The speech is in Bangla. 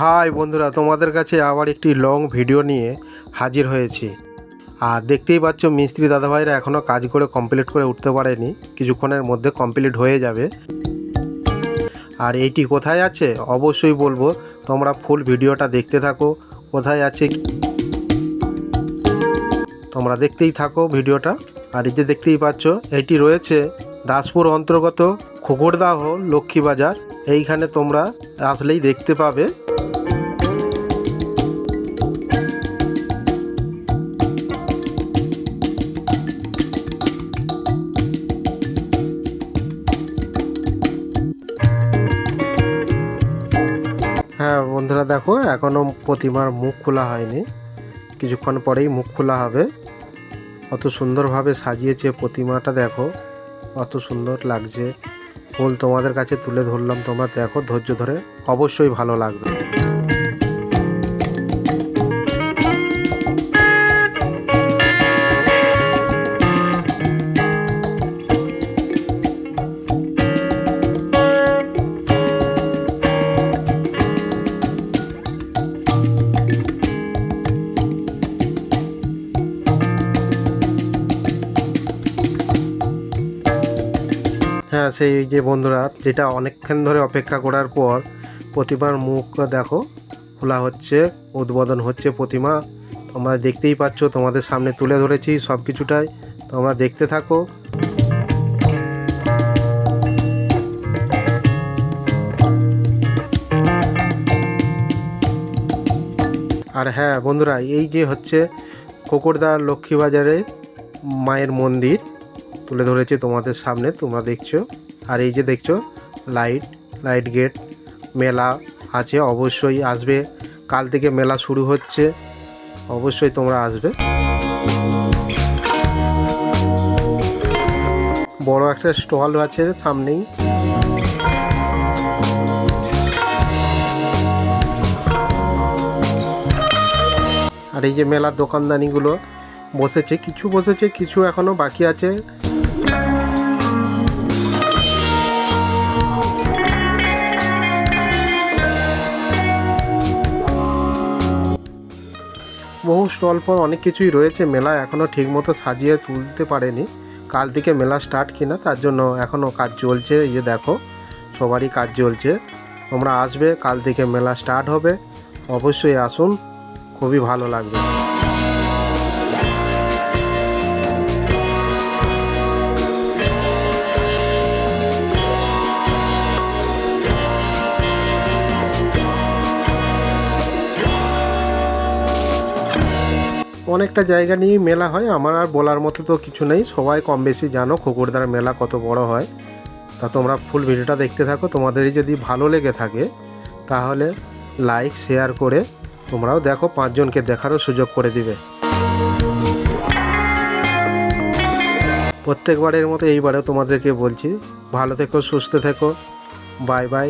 হাই বন্ধুরা, তোমাদের কাছে আবার একটি লং ভিডিও নিয়ে হাজির হয়েছি। আর দেখতেই পাচ্ছ, মিস্ত্রি দাদাভাইরা এখনও কাজ করে কমপ্লিট করে উঠতে পারেনি। কিছুক্ষণের মধ্যে কমপ্লিট হয়ে যাবে। আর এইটি কোথায় আছে? অবশ্যই বলব, তোমরা ফুল ভিডিওটা দেখতে থাকো। কোথায় আছে? তোমরা দেখতেই থাকো ভিডিওটা আর এই যে দেখতেই পাচ্ছ, এটি রয়েছে দাসপুর অন্তর্গত খুকুরদাহ লক্ষ্মীবাজার। এইখানে তোমরা আসলেই দেখতে পাবে। হ্যাঁ বন্ধুরা দেখো এখনও প্রতিমার মুখ খোলা হয়নি। কিছুক্ষণ পরেই মুখ খোলা হবে। অত সুন্দরভাবে সাজিয়েছে প্রতিমাটা, দেখো। অত সুন্দর লাগছে। ফুল তোমাদের কাছে তুলে ধরলাম, তোমরা দেখো ধৈর্য ধরে। অবশ্যই ভালো লাগবে। হ্যাঁ সেই যে বন্ধুরা, যেটা অনেকক্ষণ ধরে অপেক্ষা করার পর প্রতিমার মুখ দেখো, খোলা হচ্ছে, উদ্বোধন হচ্ছে প্রতিমা। তোমরা দেখতেই পাচ্ছ, তোমাদের সামনে তুলে ধরেছি সব কিছুটাই। তোমরা দেখতে থাকো। আর হ্যাঁ বন্ধুরা, এই যে হচ্ছে কোকরদার লক্ষ্মীবাজারে মায়ের মন্দির। তুলে ধরেছে তোমাদের সামনে, তোমরা দেখছ। আর এই যে দেখছ লাইট লাইট গেট মেলা আছে, অবশ্যই আসবে। কাল থেকে মেলা শুরু হচ্ছে, অবশ্যই তোমরা আসবে। বড় একটা স্টল আছে সামনেই। আর এই যে মেলার দোকানদানিগুলো বসেছে, কিছু বসেছে, কিছু এখনও বাকি আছে। বহু স্টল পর অনেক কিছুই রয়েছে। মেলা এখনও ঠিকমতো সাজিয়ে তুলতে পারেনি। কাল থেকে মেলা স্টার্ট কিনা, তার জন্য এখনও কাজ চলছে। এই যে দেখো, সবারই কাজ চলছে। তোমরা আসবে, কাল থেকে মেলা স্টার্ট হবে। অবশ্যই আসুন, খুবই ভালো লাগবে। অনেকটা জায়গা নিয়েই মেলা হয়, আমার আর বলার মতো তো কিছু নেই। সবাই কম বেশি জানো খকুরদার মেলা কত বড় হয়। তা তোমরা ফুল ভিডিওটা দেখতে থাকো, তোমাদেরই যদি ভালো লেগে থাকে, তাহলে লাইক, শেয়ার করে তোমরাও দেখো, পাঁচজনকে দেখারও সুযোগ করে দিবে। প্রত্যেকবারের মতো এইবারেও তোমাদেরকে বলছি, ভালো থেকো, সুস্থ থেকো, বাই বাই।